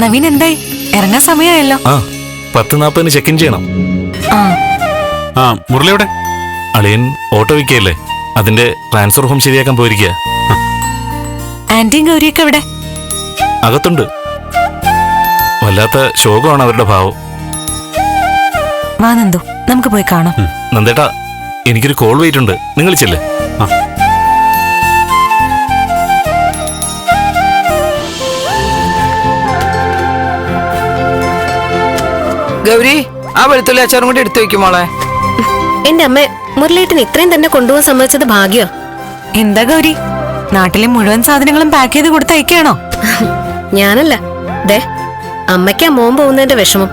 നവീൻ എന്തായി? ഇറങ്ങാൻ സമയമായല്ലോ ആ പത്ത് നാപ്പതിന് ചെക്ക് ഇൻ ചെയ്യണം. ആ. ആ മുരളിയുടെ അളിയൻ ഓട്ടോ വിൽക്കുകയല്ലേ? അതിന്റെ ട്രാൻസ്ഫർ ഹോം ശരിയാക്കാൻ പോയിരിക്കുക ആന്റിയും ഗൗരിയൊക്കെ ഇവിടെ അകത്തുണ്ട്. വല്ലാത്ത ശോകമാണ് അവരുടെ ഭാവം. വാ നന്ദു നമുക്ക് പോയി കാണാം. നന്ദേട്ടാ എനിക്കൊരു കോൾ വെയിറ്റ് ഉണ്ട്. നിങ്ങൾ ചെല്ലേ? ആ. ഗൗരി ആ വെളുത്തുള്ളി അച്ചാറും കൂടി എടുത്തു വെക്കും മോളെ. എന്റെ അമ്മ മുരളീട്ടൻ ഇത്രയും തന്നെ കൊണ്ടുപോകാൻ സമ്മതിച്ചത് ഭാഗ്യോ. എന്താ ഗൗരി? നാട്ടിലെ മുഴുവൻ സാധനങ്ങളും പാക്ക് ചെയ്ത് കൊടുത്തയക്കാണോ ഞാനല്ല. ദേ അമ്മയ്ക്കാ മോൻ പോകുന്നതിന്റെ വിഷമം.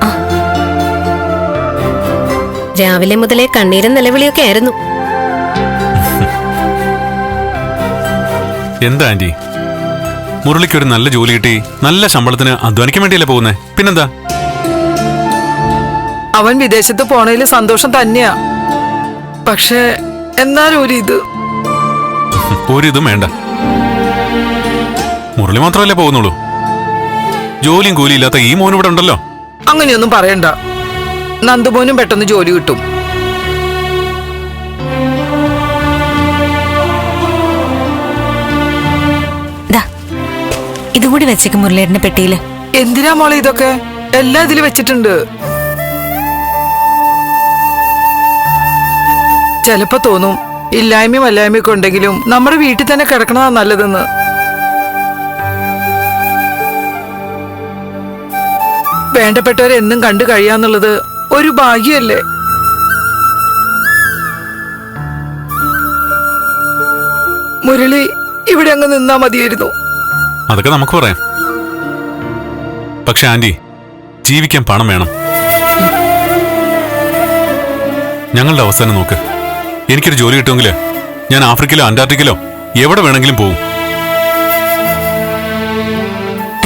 രാവിലെ മുതലേ കണ്ണീരും നിലവിളിയൊക്കെ ആയിരുന്നു. എന്താ ആന്റി? മുരളിക്ക് ഒരു നല്ല ജോലി കിട്ടി. നല്ല ശമ്പളത്തിന് അധ്വാനിക്കാൻ വേണ്ടിയല്ലേ പോകുന്നേ? പിന്നെന്താ? അവൻ വിദേശത്ത് പോണതിൽ സന്തോഷം തന്നെയാ. പക്ഷേ എന്നാലും ഒരു ഇത് ഒരിതും വേണ്ട. മുരളി മാത്രമല്ലേ പോകുന്നുള്ളൂ? ജോലിയും കൂലിയും ഇല്ലാത്ത ഈ മോൻ ഇവിടെ ഉണ്ടല്ലോ. അങ്ങനെയൊന്നും പറയണ്ട. നന്ദുമോനും പെട്ടെന്ന് ജോലി കിട്ടും. ദാ ഇതും കൂടി വെച്ചേക്ക് മുരളിയേട്ടന്റെ പെട്ടിയിൽ. എന്തിനാ മോളെ ഇതൊക്കെ? എല്ലാം ഇതിൽ വെച്ചിട്ടുണ്ട്. ചിലപ്പോ തോന്നും ഇല്ലായ്മയും അല്ലായ്മയൊക്കെ ഉണ്ടെങ്കിലും നമ്മുടെ വീട്ടിൽ തന്നെ കിടക്കണതാ നല്ലതെന്ന്. വേണ്ടപ്പെട്ടവരെ എന്നും കണ്ടു കഴിയാന്നുള്ളത് ഒരു ഭാഗ്യല്ലേ? മുരളി ഇവിടെ അങ്ങ് നിന്നാ മതിയായിരുന്നു. അതൊക്കെ നമുക്ക് പറയാം. പക്ഷെ ആന്റി ജീവിക്കാൻ പണം വേണം. ഞങ്ങളുടെ അവസാനം നോക്ക്. എനിക്കൊരു ജോലി കിട്ടുമെങ്കിൽ ഞാൻ ആഫ്രിക്കയിലോ അന്റാർട്ടിക്കയിലോ എവിടെ വേണമെങ്കിലും പോകും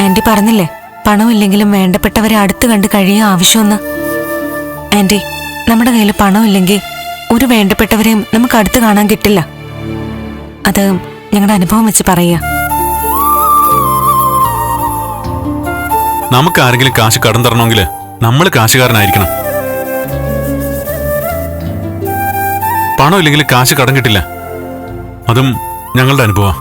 ആന്റി പറഞ്ഞില്ലേ പണമില്ലെങ്കിലും വേണ്ടപ്പെട്ടവരെ അടുത്ത് കണ്ട് കഴിയാൻ ആവശ്യമെന്ന്. ആന്റി നമ്മുടെ കയ്യിൽ പണമില്ലെങ്കിൽ ഒരു വേണ്ടപ്പെട്ടവരെയും നമുക്ക് അടുത്ത് കാണാൻ കിട്ടില്ല. അത് ഞങ്ങളുടെ അനുഭവം വെച്ച് പറയുക. നമുക്ക് ആരെങ്കിലും കാശ് കടം തരണമെങ്കിൽ നമ്മൾ കാശുകാരനായിരിക്കണം. പണം ഇല്ലെങ്കിൽ കാശ് കടം കിട്ടില്ല. അതും ഞങ്ങളുടെ അനുഭവം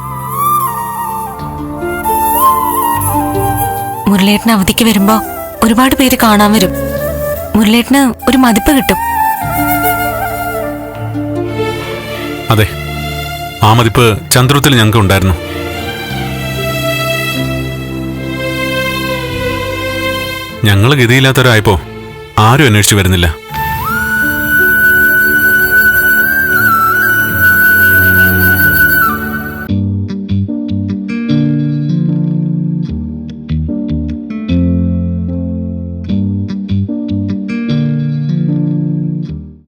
മുരളേട്ടന് അവധിക്ക് വരുമ്പോ ഒരുപാട് പേര് കാണാൻ വരും. മുരളേട്ടന് ഒരു മതിപ്പ് കിട്ടും. അതെ ആ മതിപ്പ് ചന്ദ്രത്തിൽ ഞങ്ങൾക്ക് ഉണ്ടായിരുന്നു. ഞങ്ങൾ ഗതിയില്ലാത്തവരായപ്പോ ആരും അന്വേഷിച്ചു വരുന്നില്ല.